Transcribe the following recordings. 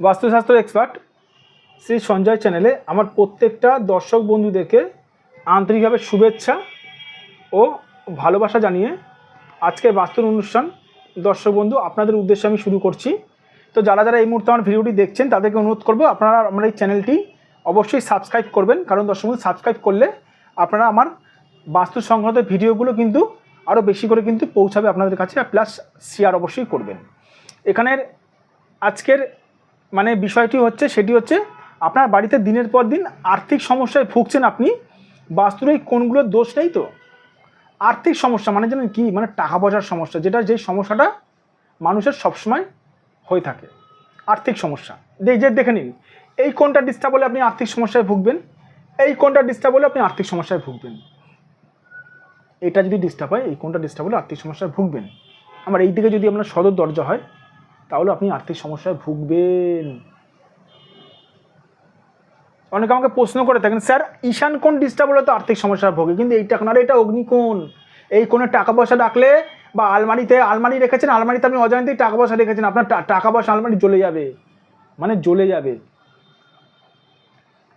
বাস্তুশাস্ত্র এক্সপার্ট শ্রী সঞ্জয় চ্যানেলে আমার প্রত্যেকটা দর্শক বন্ধুদেরকে আন্তরিকভাবে শুভেচ্ছা ও ভালোবাসা জানিয়ে আজকের বাস্তুর অনুষ্ঠান দর্শক বন্ধু, আপনাদের উদ্দেশ্যে আমি শুরু করছি। তো যারা যারা এই মুহূর্তে আমার ভিডিওটি দেখছেন, তাদেরকে অনুরোধ করব আপনারা আমার এই চ্যানেলটি অবশ্যই সাবস্ক্রাইব করবেন। কারণ দর্শক বন্ধু সাবস্ক্রাইব করলে আপনারা আমার বাস্তু সংক্রান্ত ভিডিওগুলো কিন্তু আরও বেশি করে কিন্তু পৌঁছাবে আপনাদের কাছে, আর প্লাস শেয়ার অবশ্যই করবেন। এখানের আজকের মানে বিষয়টি হচ্ছে, সেটি হচ্ছে আপনার বাড়িতে দিনের পর দিন আর্থিক সমস্যায় ভুগছেন আপনি, বাস্তুর এই কোনগুলোর দোষ নেই তো? আর্থিক সমস্যা মানে জানেন কি? মানে টাকা পয়সার সমস্যা, যেটা যেই সমস্যাটা মানুষের সবসময় হয়ে থাকে। আর্থিক সমস্যা। যে দেখে নিন, এই কোনটা ডিস্টার্ব হলে আপনি আর্থিক সমস্যায় ভুগবেন, এই কোনটা ডিস্টার্ব হলে আপনি আর্থিক সমস্যায় ভুগবেন। এটা যদি ডিস্টার্ব হয়, এই কোনটা ডিস্টার্ব হলে আর্থিক সমস্যায় ভুগবেন। আমার এই দিকে যদি আপনার সদর দরজা হয় তাহলে আপনি আর্থিক সমস্যায় ভুগবেন। অনেকে আমাকে প্রশ্ন করে থাকেন স্যার ঈশান কোন ডিস্টার্ব হলে তো আর্থিক সমস্যায় ভোগে? কিন্তু এইটা না রে, এটা অগ্নিকোণ। এই কোণে টাকা পয়সা রাখলে বা আলমারিতে আলমারি রেখেছেন আলমারিতে আপনি অজান্তেই টাকা পয়সা রেখেছেন আপনার টাকা পয়সা আলমারি জ্বলে যাবে। মানে জ্বলে যাবে।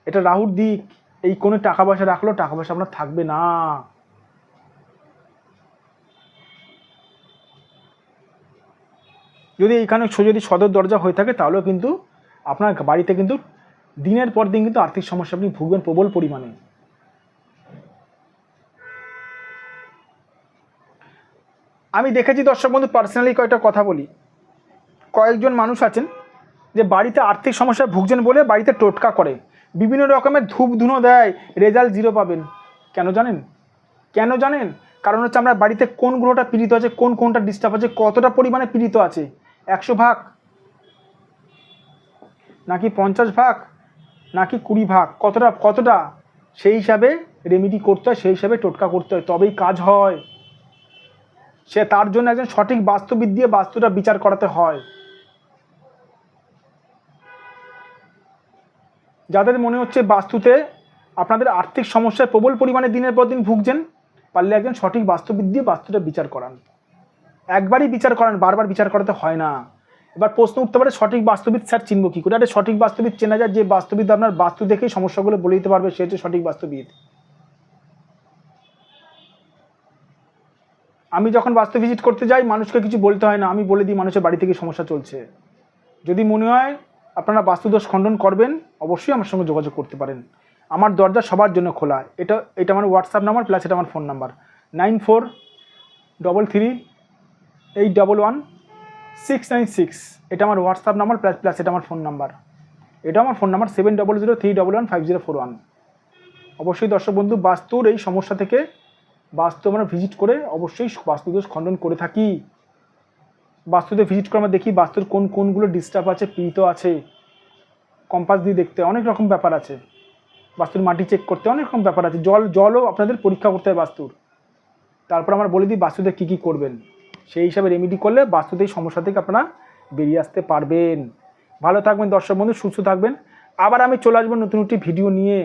এটা রাহুর দিক। এই কোণে টাকা পয়সা রাখলেও টাকা পয়সা আপনার থাকবে না। যদি এইখানে যদি সদর দরজা হয়ে থাকে, তাহলেও কিন্তু আপনার বাড়িতে কিন্তু দিনের পর দিন কিন্তু আর্থিক সমস্যা, আপনি ভুগবেন প্রবল পরিমাণে। আমি দেখেছি দর্শক বন্ধু পার্সোনালি কয়েকটা কথা বলি। কয়েকজন মানুষ আছেন যে বাড়িতে আর্থিক সমস্যায় ভুগছেন বলে বাড়িতে টোটকা করে। বিভিন্ন রকমের ধূপ ধুনো দেয় রেজাল্ট জিরো পাবেন। কেন জানেন? কেন জানেন? কারণ হচ্ছে আমরা বাড়িতে কোন গ্রহটা পীড়িত আছে, কোন কোনটা ডিস্টার্ব আছে, কতটা পরিমাণে পীড়িত আছে। একশো ভাগ? নাকি পঞ্চাশ ভাগ? নাকি কুড়ি ভাগ? কতটা কতটা? সেই হিসাবে রেমিডি করতে হয়, সেই হিসাবে টোটকা করতে হয়, তবেই কাজ হয়। সে তার জন্য একজন সঠিক বাস্তুবিদ দিয়ে বাস্তুটা বিচার করাতে হয়। যাদের মনে হচ্ছে বাস্তুতে আপনাদের আর্থিক সমস্যায় প্রবল পরিমাণে দিনের পর দিন ভুগছেন, পারলে একজন সঠিক বাস্তুবিদ দিয়ে বাস্তুটা বিচার করান। একবারই বিচার করেন, বারবার বিচার করাতে হয় না। এবার প্রশ্ন উঠতে পারে, সঠিক বাস্তুবিদ স্যার চিনব কী করে? একটা সঠিক বাস্তুবিদ চেনা যায়, যে বাস্তুবিদ আপনার বাস্তু দেখেই সমস্যাগুলো বলে দিতে পারবে, সে হচ্ছে সঠিক বাস্তুবিদ। আমি যখন বাস্তু ভিজিট করতে যাই, মানুষকে কিছু বলতে হয় না, আমি বলে দিই মানুষের বাড়ি থেকে সমস্যা চলছে। যদি মনে হয় আপনারা বাস্তুদোষ খণ্ডন করবেন, অবশ্যই আমার সঙ্গে যোগাযোগ করতে পারেন। আমার দরজা সবার জন্য খোলা। এটা এটা আমার হোয়াটসঅ্যাপ নাম্বার প্লাস এটা আমার phone number nine four double three eight double one six nine six. এটা আমার হোয়াটসঅ্যাপ নাম্বার প্লাস প্লাস, এটা আমার ফোন নাম্বার। এটা আমার phone number seven double zero three double one five zero four one. অবশ্যই দর্শক বন্ধু, বাস্তুর এই সমস্যা থেকে বাস্তু আমরা ভিজিট করে অবশ্যই বাস্তুদোষ খণ্ডন করে থাকি। বাস্তুতে ভিজিট করে আমরা দেখি বাস্তুর কোন কোনগুলো ডিস্টার্ব আছে, পীড়িত আছে। কম্পাস দিয়ে দেখতে অনেক রকম ব্যাপার আছে। বাস্তুর মাটি চেক করতে অনেক রকম ব্যাপার আছে। জল, জলও আপনাদের পরীক্ষা করতে হয় বাস্তুর। তারপর আমরা বলে দিই বাস্তুতে কী কী করবেন। সেই হিসাবে রেমিডি করলে বাস্তুতে এই সমস্যা থেকে আপনারা বেরিয়ে আসতে পারবেন। ভালো থাকবেন দর্শক বন্ধু, সুস্থ থাকবেন। আবার আমি চলে আসব নতুন একটি ভিডিও নিয়ে।